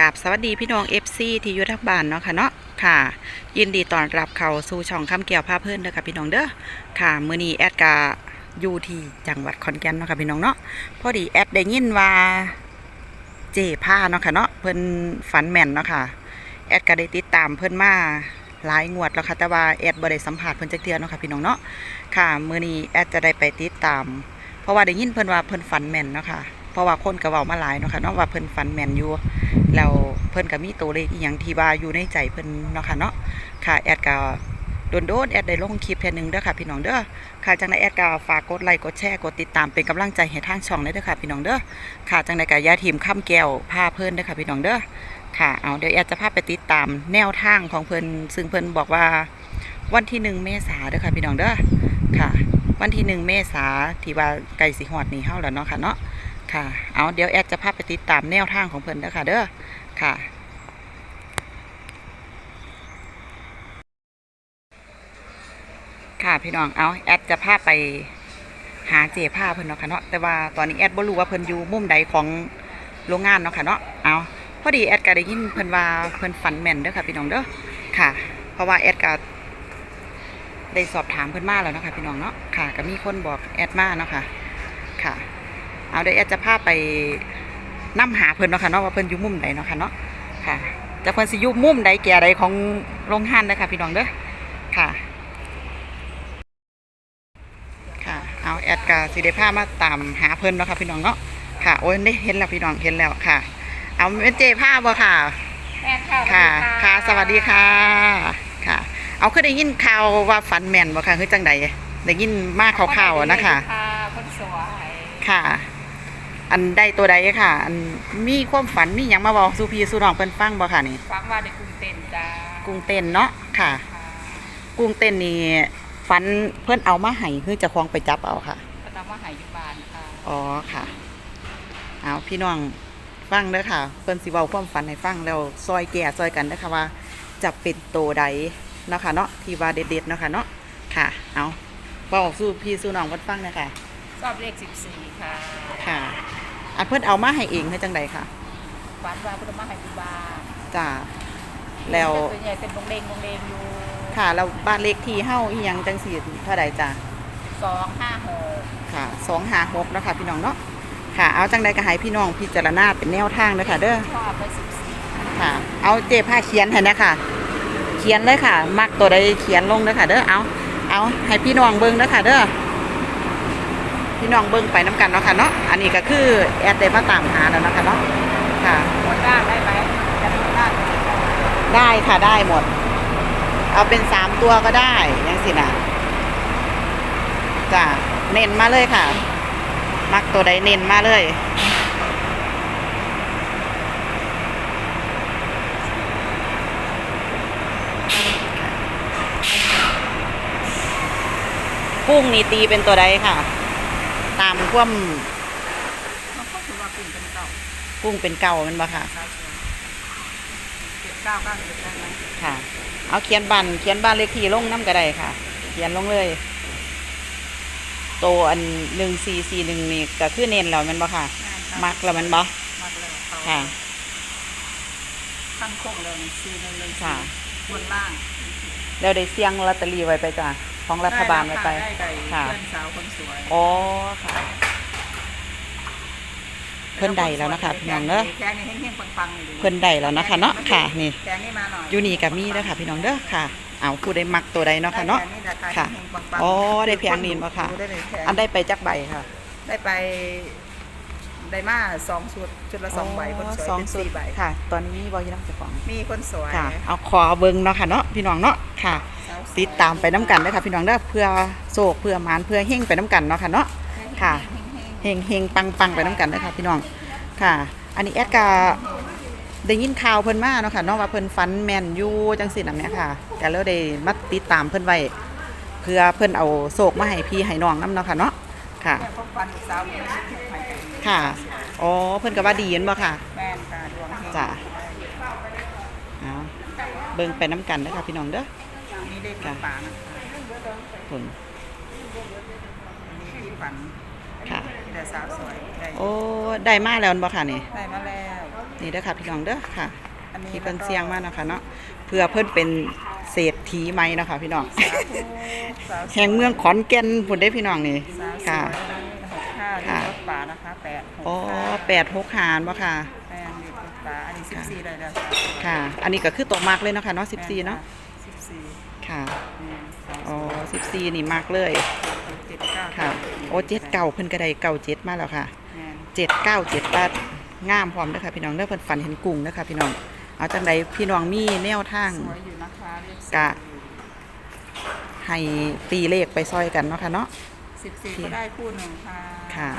กับสวัสดีพี่น้อง FC ที่ยู่ทางบ้านเนาะค่ะเนาะค่ะ ยินดีต้อนรับเข้าสู่ช่องคำเกี่ยวพาพเพื่อนเด้อค่ะพี่น้องเด้อค่ะมื้อนี้แอดกาอยู่ที่จังหวัดขอนแก่นเนาะค่ะพี่น้องเนาะพอดีแอดได้ยินว่าเจผ้าเนาะค่ะเนาะเพิ่นฝันแม่นเนาะค่ะแอดก็ได้ติดตามเพิ่นมาหลายงวดแล้วค่ะแต่ว่าแอดบ่ได้สัมผัสเพิ่นจักเทื่อเนาะค่ะพี่น้องเนาะค่ะมื้อนี้แอดจะได้ไปติดตาม เพราะว่าได้ยินเพิ่นว่าเพิ่นฝันแม่นเนาะค่ะเพราะว่าคนก็เว้ามาหลายเนาะค่ะเนาะว่าเพิ่นฝันแม่นอยู่ แล้วเพิ่นก็มีตัวเลขอีหยังที่ว่าอยู่ในใจเพิ่นเนาะค่ะเนาะค่ะแอดก็โดนโดนแอดได้ลงคลิปเพียหนึงเด้อค่ะพี่น้องเด้อค่ะจังไดแอดก็ฝากกดไลค์กดแชร์กดติดตามเป็นกำลังใจให้ทางช่องเลยเด้อค่ะพี่น้องเด้อค่ะจังไดก็ย่าทีมข้ามแก้วพาเพิ่นเด้อค่ะพี่น้องเด้อค่ะเอาเดี๋ยวแอดจะพาไปติดตามแนวทางของเพิ่นซึ่งเพิ่นบอกว่าวันที่หนึ่งเมษาเด้อค่ะพี่น้องเด้อค่ะ วันที่หนึ่งเมษาที่ว่าใกล้สิฮอดนี้เฮาแล้วเนาะค่ะเนาะ ค่ะ เอาเดี๋ยวแอดจะพาไปติดตามแนวทางของเพิ่นเด้อค่ะ เด้อ ค่ะ ค่ะพี่น้อง เอาแอดจะพาไปหาเจผ้าเพิ่นเนาะค่ะเนาะ แต่ว่าตอนนี้แอดบ่รู้ว่าเพิ่นอยู่มุมใดของโรงงานเนาะค่ะเนาะ เอาพอดีแอดก็ได้ยินเพิ่นว่าเพิ่นฝันแม่นเด้อค่ะพี่น้องเด้อ ค่ะ เพราะว่าแอดก็ได้สอบถามเพิ่นมาแล้วเนาะค่ะพี่น้องเนาะค่ะก็มีคนบอกแอดมาเนาะค่ะค่ะ เอาเดี๋ยวแอดจะพาไปนํหาเพิ่นเนาะค่ะเนาะว่าเพิ่นอยู่มุมใดเนาะค่ะเนาะค่ะจะเพิ่นสิอยู่มุมใดแก่ใดของโรงงานเด้อค่ะพี่น้องเด้อค่ะ ค่ะ เอาแอดกาสิเดผ้ามาตามหาเพิ่นเนาะค่ะพี่น้องเนาะค่ะโอ้ยได้เห็นแล้วพี่น้องเห็นแล้วค่ะ เอาเป็นเจผ้าบ่ค่ะแม่ค่ะค่ะ ค่ะ สวัสดีค่ะค่ะ เอาคือได้ยินข่าวว่าฝันแม่นบ่ค่ะคือจังใดได้ยินมาข่าวๆอะนะคะค่ะคนสวยค่ะ อันได้ตัวใดค่ะ อันมีความฝันมีหยังมาบอกสู่พี่สู่น้องเพิ่นฟังบ่ค่ะนี่ ฟังว่าในกรุงเต้นจ้ากรุงเต้นเนาะค่ะ ค่ะกรุงเต้นนี่ฝันเพิ่นเอามาให้คือเจะคล้าของไปจับเอาค่ะ ก็ต้องมาหายยุบานค่ะ อ๋อค่ะ เอาพี่น้องฟังเด้อค่ะ เพิ่นสิเว้าความฝันให้ฟังแล้วซอยแก่ซอยกันเด้อค่ะว่าจะเป็นโตใดเนาะค่ะเนาะที่ว่าเด็ดๆเนาะค่ะเนาะค่ะ เอาเว้าสู่พี่สู่น้องเพิ่นฟังเด้อค่ะ ชอบเลขสิบสี่ค่ะ ค่ะ อันเพิ่นเอามาให้เองคือจังใดค่ะฝันว่าพุทธมาหายยุบานจ้าแล้วส่วนใหญ่เป็นวงเลงวงเลงอยู่ค่ะแล้วบ้านเลขที่เฮาอีหยังจังซี่เท่าใดจ้าสองห้าหกค่ะ256เนาะค่ะพี่น้องเนาะค่ะ เอาจังใดก็ให้พี่น้องพิจารณาเป็นแนวทางเด้อค่ะ เด้อชอบไปสิบสี่ค่ะ เอาเจผ้าเขียนให้นะค่ะเขียนเลยค่ะ มักตัวใดเขียนลงเด้อค่ะ เด้อเอาเอาให้พี่น้องเบิ่งเด้อค่ะ เด้อ พี่น้องเบิ่งไปน้ำกันเนาะค่ะเนาะอันนี้ก็คือแอดได้มาตามหาแล้วเนาะคะเนาะค่ะหมดด้านได้ไหมจะหมดด้านไหมได้ค่ะได้หมด เอาเป็นสามตัวก็ได้ยังสินะจ้ะเน้นมาเลยค่ะ มักตัวใดเน้นมาเลยกุ้งนี่ตีเป็นตัวใดค่ะ ตามความมันก็ถือว่าปุ่มเป็นเก่ากุ้งเป็นเก่ามันบ่ค่ะเก้าเจ็ดเก้าเก้าเจ็ดได้ไหมค่ะ เอาเขียนบันเขียนบ้านเลขที่ลงน้ำก็ได้ค่ะ เขียนลงเลยโตอันหนึ่งสี่สี่หนึ่งนี่ก็คือเน้นแล้วแมันบ่ค่ะ มักแล้วแมันบ่มักเลยเขาค่ะตั้งโคงเลยสี่หนึ่งหนึ่งค่ะบนล่างแล้วได้เสี่ยงลอตเตอรี่ไว้ไปจ้ะ ของรัฐบาลไว้ไป ได้ได้ค่ะเพื่อนสาวคนสวยอ๋อค่ะ เพิ่นได้แล้วนะคะพี่น้องเนอะแค่นี้เฮงๆปังๆนี่ดูเพิ่นได้แล้วนะคะเนาะค่ะนี่แค่นี้มาหน่อยอยู่นี่กับมีเด้อค่ะ พี่น้องเด้อค่ะ เอาผู้ใดมักตัวใดเนาะค่ะเนาะได้แค่ราค่ะเฮงๆปังๆอ๋อได้เพียงนี้บ่ค่ะดูได้เลยแค่อันได้ไปจักใบค่ะ ได้ไปได้มาสองชุดชุดละสองใบคนสวยสองเป็นสุดสี่ใบค่ะ ตอนนี้มีบอยี่น้ำเจ้าของมีคนสวยค่ะ เอาขอเบิ่งเนาะค่ะเนาะพี่น้องเนาะค่ะสาวสวย ติดตามไปน้ำกันเด้อค่ะพี่น้องเด้อเพื่อโศกเพื่อหมานเพื่อเฮงไปน้ำกันเนาะค่ะเนาะค่ะเฮงเฮงปังปังไปน้ำกันเด้อค่ะพี่น้องค่ะ อันนี้แอดกาได้ยินข่าวเพิ่นมาเนาะค่ะเนาะว่าเพิ่นฟันแม่นอยู่จังซี่นำเนี่ยค่ะก็เลยได้มาติดตามเพิ่นไว้เพื่อเพิ่นเอาโศกมาให้พี่ให้น้องนํเนาะค่ะเนาะค่ะเนี่ยพบฟันอีกสาวคนนี้ใหม่กันค่ะ อ๋อ เพิ่นก็ว่าดีเห็นบ่ค่ะแม่นค่ะดวงเฮงจ้ะเอาเบิ่งไปน้ำกันเด้อค่ะพี่น้องเด้อ นี่ได้ฝันป่านะคะคุณนี่ที่ฝันค่ะที่แต่สาวสวยได้โอ้ได้มาแล้วบ่ค่ะนี่ได้มาแล้วนี่เด้อค่ะพี่น้องเด้อค่ะอันนี้ที่เพิ่นแล้วก็เสี่ยงมากนะคะเนาะเพื่อเพิ่นเป็นเศรษฐีไหมเนาะคะพี่น้อง สาธุสาธุแห่งเมืองขอนแก่นพุ่นได้พี่น้องนี่สาธุค่ะหกห้าค่ะ รถป่านะคะแปดหกอ๋อห้าแปดหกหารบ่ค่ะแม่นรถป่าอันนี้สิบค่ะสี่เลยแล้วค่ะ อันนี้ก็คือตัวมากเลยเนาะค่ะเนาะสิบสี่เนาะ สิบสี่ ค่ะหนึ่งสองอ๋อสิบสี่นี่มากเลยเจ็ดเก้าค่ะโอ้เจ็ดเก่าเพิ่นก็ได้เก่าเจ็ดมาแล้วค่ะแม่นเจ็ดเก้าเจ็ดบาทงามพร้อมเด้อค่ะพี่น้องเด้อเพิ่นฝันเห็นกุ้งเด้อค่ะพี่น้องเอาจังใดพี่น้องมีแนวทางสวยอยู่นะคะเลขกะให้ตีเลขไปซอยกันเนาะค่ะเนาะสิบสี่ก็ได้คู่หนึ่งค่ะค่ะ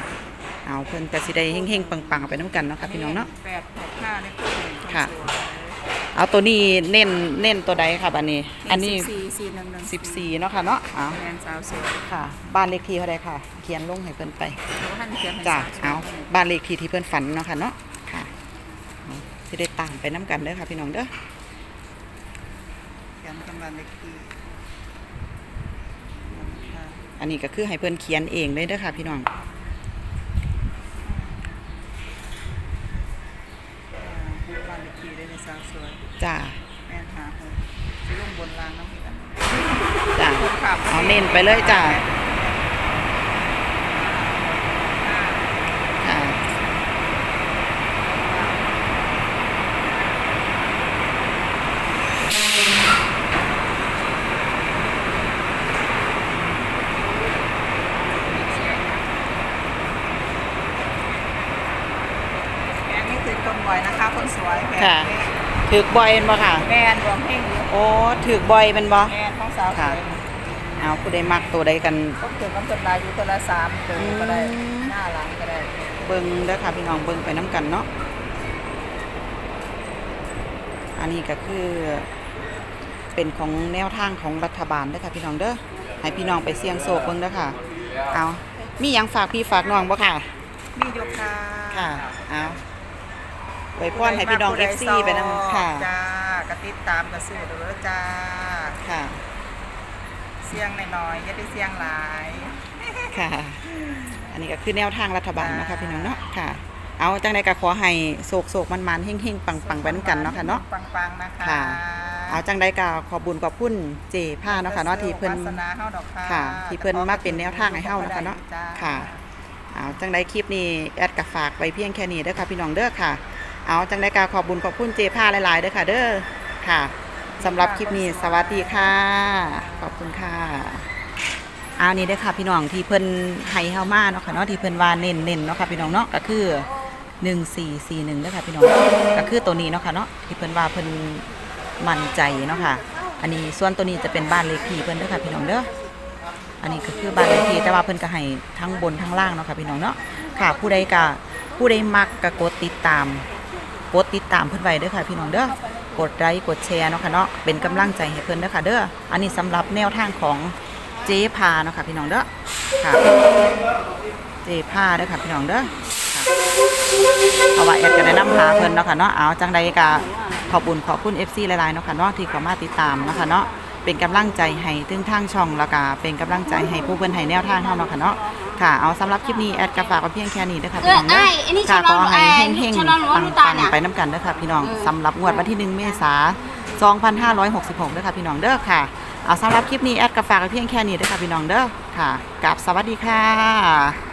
เอาเพิ่นก็สิได้เฮงๆปังๆไปน้ำกันเนาะค่ะพี่น้องเนาะแปดหกห้าในคู่หนึ่งนค่ะสวย เอาตัวนี้เน้นเน้นตัวใดครับอันนี้ อันนี้สิบสี่สี่หนึ่งหนึ่งสิบสี่เนาะค่ะเนาะเอาแมนสาวสวยค่ะ บ้านเลขที่เท่าไรค่ะ เขียนลงให้เพิ่นไปหนูท่านเขียนให้จ้ะสาวสวยเอาบ้านเลขที่ที่เพื่อนฝันเนาะค่ะเนาะค่ะเอาสิได้ตามไปน้ำกันเด้อค่ะพี่น้องเด้อเขียนกำลังเลขที่ค่ะอันนี้ก็คือให้เพื่อนเขียนเองเลยเด้อค่ะพี่น้องบ้านเลขที่ได้ในสาวสวย จ้าแม่นหาหกสิลงบนรางน้ำกันจ้าคนขับเอาเน้นไปเลยจ้าค่ะแม่นี่คือกำบ่อยนะคะคนสวยแม่ค่ะ ถือกบอยเป็นบ่ค่ะ แม่นรวมเพ่งอยู่โอ้ถือกบอยเป็นบ่แม่นของสาวสค่ะวยเอาผู้ใดมักตัวใดกัน ก็ถึงกำจำลายอยู่ตัวละสามตัวก็ได้อืม หน้าหลังก็ได้เบิ่งเด้อค่ะพี่น้องเบิ่งไปน้ำกันเนาะ อันนี้ก็คือ เป็นของแนวทางของรัฐบาลเด้อค่ะพี่น้องเด้อ ให้พี่น้องไปเสี่ยงโศกเบิ่งเด้อค่ะ เอามีหยังฝากพี่ฝากน้องบ่ค่ะ มียกค่ะ ค่ะ เอา ไว้พรให้พี่น้อง FC ไปนำค่ะจ้ากระติดตามกระสู้เด้อจ้าค่ะเสียงหน่อยๆอย่าได้เสียงหลายค่ะ อันนี้ก็คือแนวทางรัฐบาลนะคะพี่น้องเนาะค่ะ เอาจังใดก็ขอให้โศกโศกมันมันๆเฮงเฮงปังปังๆไปน้ำกันเนาะค่ะเนาะปังๆนะคะค่ะ เอาจังใดก็ขอบุญขอบคุณเจผ้าเนาะค่ะเนาะที่เพิ่นวาสนาเฮาดอกค่ะค่ะ ที่เพิ่นมาเป็นแนวทางให้เฮานะคะเนาะจ้ค่ะเอาจังใดคลิปนี้แอดก็ฝากไว้เพียงแค่นี้เด้อค่ะพี่น้องเด้อค่ะ เอาจังใดก็ขอบบุญขอบคุณเจผ้าหลายๆเด้อค่ะ เด้อค่ะสำหรับคลิปนี้สวัสดีค่ะ ขอบคุณค่ะเอานี่เด้ค่ะพี่น้องที่เพิ่นให้เฮามาเนาะค่ะเนาะที่เพิ่นว่าเน้นๆเนาะค่ะพี่น้องเนาะก็คือ1441เด้อค่ะพี่น้องก็คือตัวนี้เนาะค่ะเนาะที่เพิ่นว่าเพิ่นมั่นใจเนาะค่ะ อันนี้ส่วนตัวนี้จะเป็นบ้านเลขที่เพิ่นเด้อค่ะพี่น้องเด้ออันนี้ก็คือบ้านเลขที่แต่ว่าเพิ่นก็ให้ทั้งบนทั้งล่างเนาะค่ะพี่น้องเนาะค่ะ ผู้ใดก็ผู้ใดมักก็กดติดตาม กดติดตามเพิ่อนไว้ด้อค่ะพี่น้องเด้อกดไลค์กดแชร์เนาะค่ะเนาะเป็นกำลังใจให้เพิ่อนเด้อค่ะเด้ออันนี้สำหรับแนวทางของเจ๊พาเนาะค่ะพี่น้องเด้อค่ะเจ๊พาเด้อค่ะพี่น้องเด้อค่ะเพราะว่าแอดก็ได้น้ำหาเพิ่อนเนาะค่ะเนาะเอาจังใดก็ขอบุญขอบคุณ FC หลายๆเนาะค่ะเนาะที่เข้ามาติดตามเนาะค่ะเนาะเป็นกำลังใจให้ถึงทางช่องแล้วก็เป็นกำลังใจให้ผู้เพิ่อนให้แนวทางเฮาเนาะค่ะเนาะ ค่ะ เอาสำหรับคลิปนี้แอดก็ฝากไว้เพียงแค่นี้เด้อค่ะเอพี่อน้องเด้ไอ้อไอ้นี่ค่ะชะลขออให้ไอ้เฮงชะลอหรือว่าๆไม่ปัตางเนี่ยๆไปน้ำกันเด้อค่ะพี่น้องเออ สำหรับงวดวันที่1เมษายน2566เด้อค่ะพี่น้องเด้อค่ะ เอาสำหรับคลิปนี้แอดก็ฝากไว้เพียงแค่นี้เด้อค่ะพี่น้องเด้อค่ะกับสวัสดีค่ะ